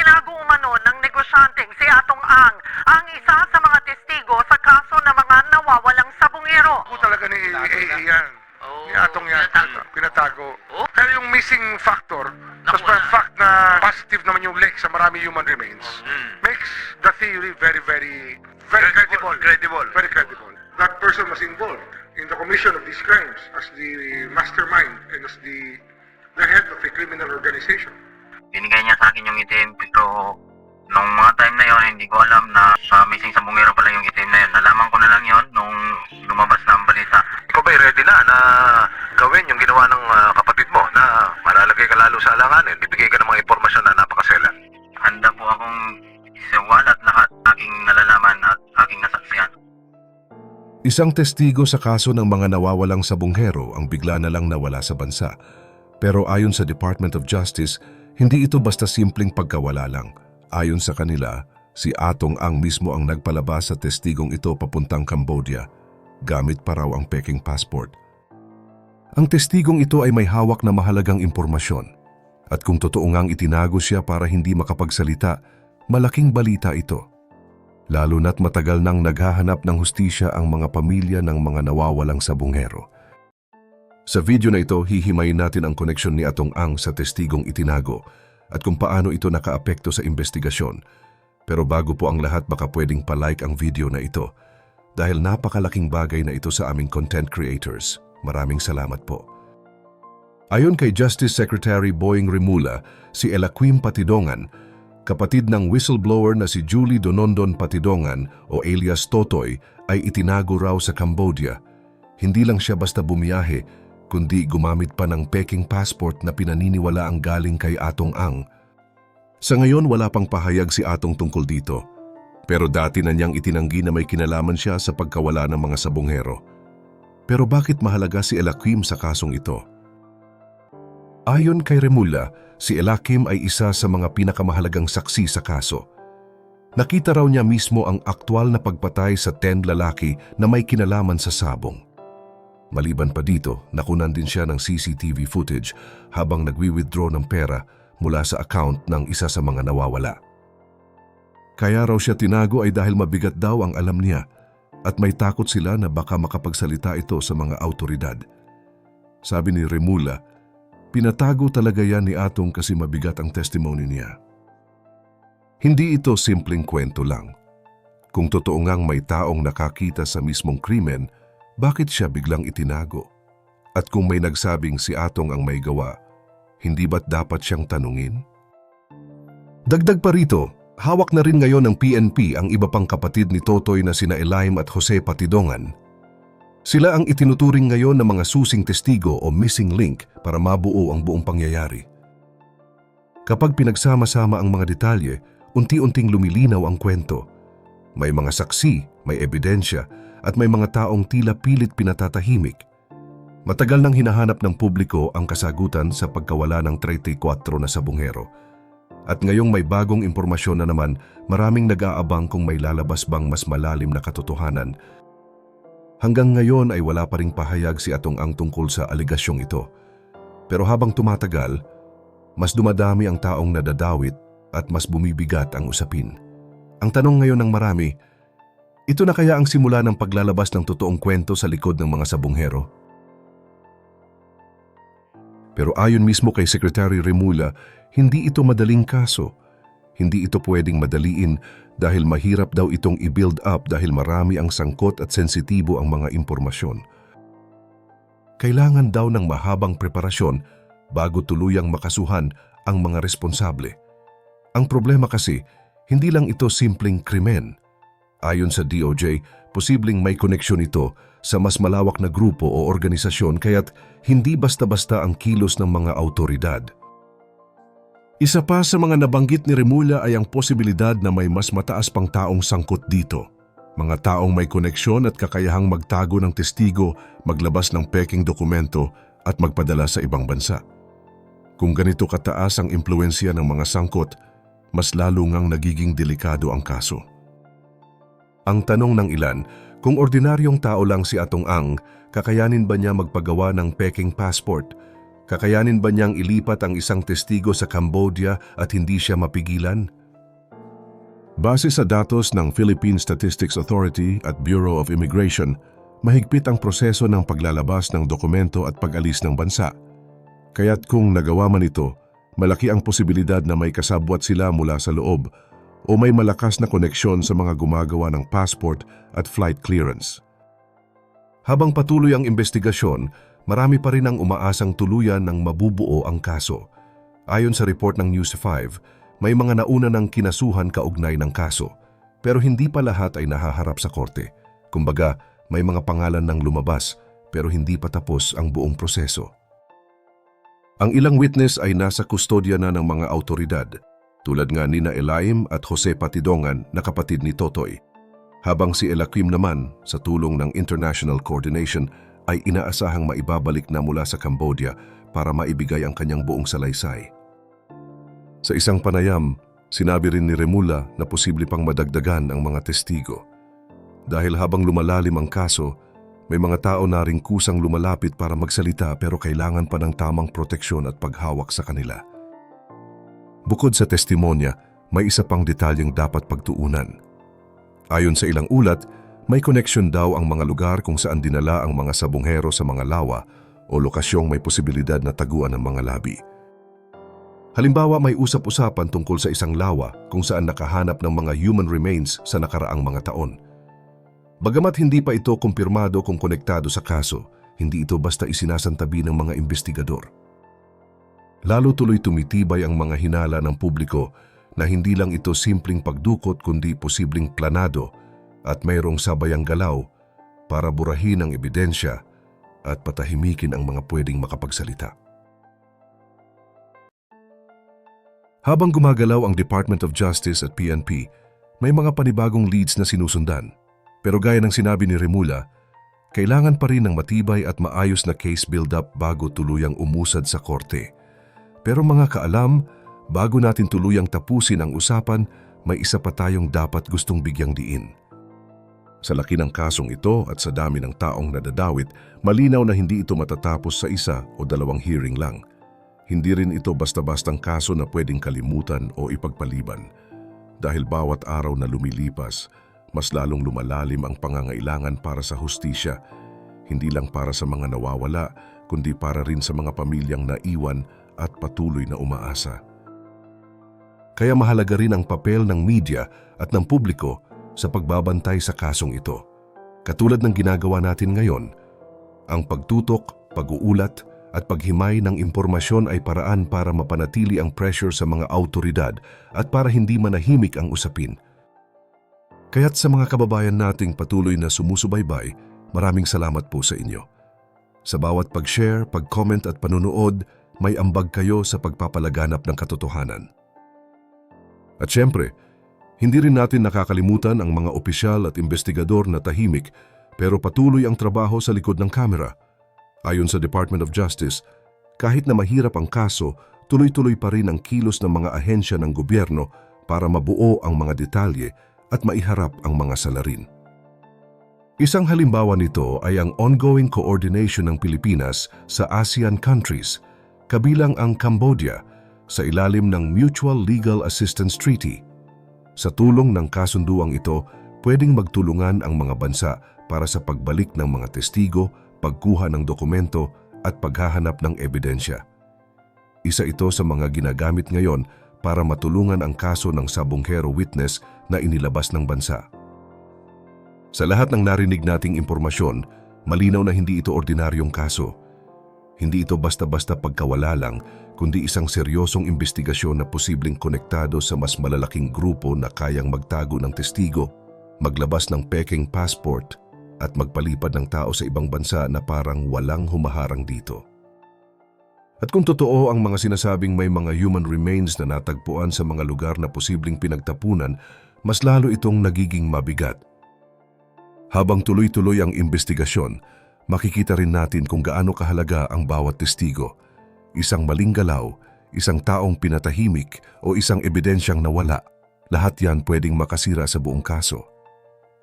Itinago umano ng negosyanteng si Atong Ang ang isa sa mga testigo sa kaso ng mga nawawalang sabungero. Ako talaga ni AA yan. Oh, Ni Atong yan. pinatago. Pinatago. Oh. Pero yung missing factor, tapos pa fact na positive naman yung link sa marami human remains, Mm. makes the theory very, very, very credible. Credible. Very credible. That person was involved in the commission of these crimes as the mastermind and as the the head of a criminal organization. Binigay niya sa akin yung itim pero nung mga time na yon hindi ko alam na sa missing sa bungero pala yung itim na yun. Nalaman ko na lang yon nung lumabas na ang balita. Ikaw ba'y ready na na gawin yung ginawa ng ah, kapatid mo na malalagay ka lalo sa alanganin? Ibigay ka ng mga impormasyon na napakaselan. Handa po akong isawalat lahat aking nalalaman at aking nasaksiyan. Isang testigo sa kaso ng mga nawawalang sabunghero ang bigla na lang nawala sa bansa. Pero ayon sa Department of Justice, hindi ito basta simpleng pagkawala lang. Ayon sa kanila, si Atong Ang mismo ang nagpalabas sa testigong ito papuntang Cambodia. Gamit pa raw ang peking passport. Ang testigong ito ay may hawak na mahalagang impormasyon. At kung totoo ngang itinago siya para hindi makapagsalita, malaking balita ito. Lalo na't matagal nang naghahanap ng hustisya ang mga pamilya ng mga nawawalang sabungero. Sa video na ito, hihimayin natin ang koneksyon ni Atong Ang sa testigong itinago at kung paano ito nakaapekto sa investigasyon. Pero bago po ang lahat baka pwedeng palike ang video na ito dahil napakalaking bagay na ito sa aming content creators. Maraming salamat po. Ayon kay Justice Secretary Boying Rimula, si Elaquim Patidongan, kapatid ng whistleblower na si Julie Donondon Patidongan o alias Totoy ay itinago raw sa Cambodia. Hindi lang siya basta bumiyahe, kundi gumamit pa ng peking passport na pinaniniwala ang galing kay Atong Ang. Sa ngayon wala pang pahayag si Atong tungkol dito. Pero dati na niyang itinanggi na may kinalaman siya sa pagkawala ng mga sabunghero. Pero bakit mahalaga si Elaquim sa kasong ito? Ayon kay Remula, si Elakim ay isa sa mga pinakamahalagang saksi sa kaso. Nakita raw niya mismo ang aktwal na pagpatay sa 10 lalaki na may kinalaman sa sabong. Maliban pa dito, nakunan din siya ng CCTV footage habang nagwi-withdraw ng pera mula sa account ng isa sa mga nawawala. Kaya raw siya tinago ay dahil mabigat daw ang alam niya at may takot sila na baka makapagsalita ito sa mga autoridad. Sabi ni Remula, pinatago talaga yan ni Atong kasi mabigat ang testimony niya. Hindi ito simpleng kwento lang. Kung totoo ngang may taong nakakita sa mismong krimen, bakit siya biglang itinago? At kung may nagsabing si Atong ang may gawa, hindi ba't dapat siyang tanungin? Dagdag pa rito, hawak na rin ngayon ng PNP ang iba pang kapatid ni Totoy na sina Elaim at Jose Patidongan. Sila ang itinuturing ngayon ng mga susing testigo o missing link para mabuo ang buong pangyayari. Kapag pinagsama-sama ang mga detalye, unti-unting lumilinaw ang kwento. May mga saksi, may ebidensya, at may mga taong tila pilit pinatatahimik. Matagal nang hinahanap ng publiko ang kasagutan sa pagkawala ng 34 na sabungero. At ngayong may bagong impormasyon na naman, maraming nag-aabang kung may lalabas bang mas malalim na katotohanan. Hanggang ngayon ay wala pa ring pahayag si Atong Ang tungkol sa aligasyong ito. Pero habang tumatagal, mas dumadami ang taong nadadawit at mas bumibigat ang usapin. Ang tanong ngayon ng marami, ito na kaya ang simula ng paglalabas ng totoong kwento sa likod ng mga sabunghero? Pero ayon mismo kay Secretary Remula, hindi ito madaling kaso. Hindi ito pwedeng madaliin dahil mahirap daw itong i-build up dahil marami ang sangkot at sensitibo ang mga impormasyon. Kailangan daw ng mahabang preparasyon bago tuluyang makasuhan ang mga responsable. Ang problema kasi, hindi lang ito simpleng krimen. Ayon sa DOJ, posibleng may koneksyon ito sa mas malawak na grupo o organisasyon kaya't hindi basta-basta ang kilos ng mga autoridad. Isa pa sa mga nabanggit ni Remula ay ang posibilidad na may mas mataas pang taong sangkot dito. Mga taong may koneksyon at kakayahang magtago ng testigo, maglabas ng peking dokumento at magpadala sa ibang bansa. Kung ganito kataas ang impluensya ng mga sangkot, mas lalo ngang nagiging delikado ang kaso. Ang tanong ng ilan, kung ordinaryong tao lang si Atong Ang, kakayanin ba niya magpagawa ng peking passport? Kakayanin ba niyang ilipat ang isang testigo sa Cambodia at hindi siya mapigilan? Base sa datos ng Philippine Statistics Authority at Bureau of Immigration, mahigpit ang proseso ng paglalabas ng dokumento at pag-alis ng bansa. Kaya't kung nagawa man ito, malaki ang posibilidad na may kasabwat sila mula sa loob o may malakas na koneksyon sa mga gumagawa ng passport at flight clearance. Habang patuloy ang investigasyon, marami pa rin ang umaasang tuluyan ng mabubuo ang kaso. Ayon sa report ng News 5, may mga nauna ng kinasuhan kaugnay ng kaso, pero hindi pa lahat ay nahaharap sa korte. Kumbaga, may mga pangalan ng lumabas, pero hindi pa tapos ang buong proseso. Ang ilang witness ay nasa kustodya na ng mga autoridad, tulad nga nina Elaim at Jose Patidongan na kapatid ni Totoy. Habang si Elaquim naman, sa tulong ng International Coordination, ay inaasahang maibabalik na mula sa Cambodia para maibigay ang kanyang buong salaysay. Sa isang panayam, sinabi rin ni Remula na posible pang madagdagan ang mga testigo. Dahil habang lumalalim ang kaso, may mga tao na rin kusang lumalapit para magsalita pero kailangan pa ng tamang proteksyon at paghawak sa kanila. Bukod sa testimonya, may isa pang detalyeng dapat pagtuunan. Ayon sa ilang ulat, may connection daw ang mga lugar kung saan dinala ang mga sabonghero sa mga lawa o lokasyong may posibilidad na taguan ng mga labi. Halimbawa may usap-usapan tungkol sa isang lawa kung saan nakahanap ng mga human remains sa nakaraang mga taon. Bagamat hindi pa ito kumpirmado kung konektado sa kaso, hindi ito basta isinasantabi ng mga investigador. Lalo tuloy tumitibay ang mga hinala ng publiko na hindi lang ito simpleng pagdukot kundi posibleng planado at mayroong sabayang galaw para burahin ang ebidensya at patahimikin ang mga pwedeng makapagsalita. Habang gumagalaw ang Department of Justice at PNP, may mga panibagong leads na sinusundan. Pero gaya ng sinabi ni Remula, kailangan pa rin ng matibay at maayos na case build-up bago tuluyang umusad sa korte. Pero mga kaalam, bago natin tuluyang tapusin ang usapan, may isa pa tayong dapat gustong bigyang diin. Sa laki ng kasong ito at sa dami ng taong nadadawit, malinaw na hindi ito matatapos sa isa o dalawang hearing lang. Hindi rin ito basta-bastang kaso na pwedeng kalimutan o ipagpaliban. Dahil bawat araw na lumilipas, mas lalong lumalalim ang pangangailangan para sa hustisya, hindi lang para sa mga nawawala, kundi para rin sa mga pamilyang naiwan at patuloy na umaasa. Kaya mahalaga rin ang papel ng media at ng publiko sa pagbabantay sa kasong ito. Katulad ng ginagawa natin ngayon, ang pagtutok, pag-uulat at paghimay ng impormasyon ay paraan para mapanatili ang pressure sa mga autoridad at para hindi manahimik ang usapin. Kaya't sa mga kababayan nating patuloy na sumusubaybay, maraming salamat po sa inyo. Sa bawat pag-share, pag-comment at panunood, may ambag kayo sa pagpapalaganap ng katotohanan. At syempre, hindi rin natin nakakalimutan ang mga opisyal at investigador na tahimik pero patuloy ang trabaho sa likod ng kamera. Ayon sa Department of Justice, kahit na mahirap ang kaso, tuloy-tuloy pa rin ang kilos ng mga ahensya ng gobyerno para mabuo ang mga detalye at maiharap ang mga salarin. Isang halimbawa nito ay ang ongoing coordination ng Pilipinas sa ASEAN countries, kabilang ang Cambodia, sa ilalim ng Mutual Legal Assistance Treaty. Sa tulong ng kasunduang ito, pwedeng magtulungan ang mga bansa para sa pagbalik ng mga testigo, pagkuha ng dokumento at paghahanap ng ebidensya. Isa ito sa mga ginagamit ngayon para matulungan ang kaso ng sabonghero witness na inilabas ng bansa. Sa lahat ng narinig nating impormasyon, malinaw na hindi ito ordinaryong kaso. Hindi ito basta-basta pagkawala lang, kundi isang seryosong investigasyon na posibleng konektado sa mas malalaking grupo na kayang magtago ng testigo, maglabas ng peking passport, at magpalipad ng tao sa ibang bansa na parang walang humaharang dito. At kung totoo ang mga sinasabing may mga human remains na natagpuan sa mga lugar na posibleng pinagtapunan, mas lalo itong nagiging mabigat. Habang tuloy-tuloy ang investigasyon, makikita rin natin kung gaano kahalaga ang bawat testigo. Isang maling galaw, isang taong pinatahimik o isang ebidensyang nawala, lahat yan pwedeng makasira sa buong kaso.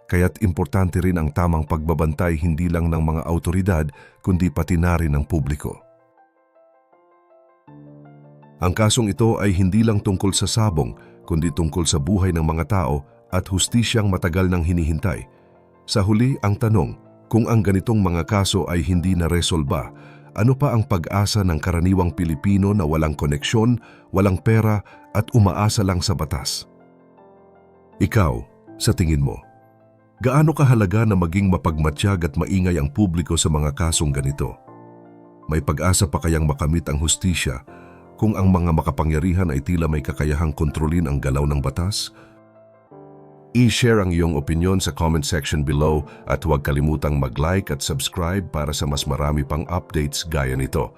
Kaya't importante rin ang tamang pagbabantay hindi lang ng mga autoridad kundi pati na rin ng publiko. Ang kasong ito ay hindi lang tungkol sa sabong, kundi tungkol sa buhay ng mga tao at hustisyang matagal nang hinihintay. Sa huli, ang tanong, kung ang ganitong mga kaso ay hindi naresolba, ano pa ang pag-asa ng karaniwang Pilipino na walang koneksyon, walang pera at umaasa lang sa batas? Ikaw, sa tingin mo, gaano kahalaga na maging mapagmatsyag at maingay ang publiko sa mga kasong ganito? May pag-asa pa kayang makamit ang hustisya kung ang mga makapangyarihan ay tila may kakayahang kontrolin ang galaw ng batas? I-share ang iyong opinion sa comment section below at huwag kalimutang mag-like at subscribe para sa mas marami pang updates gaya nito.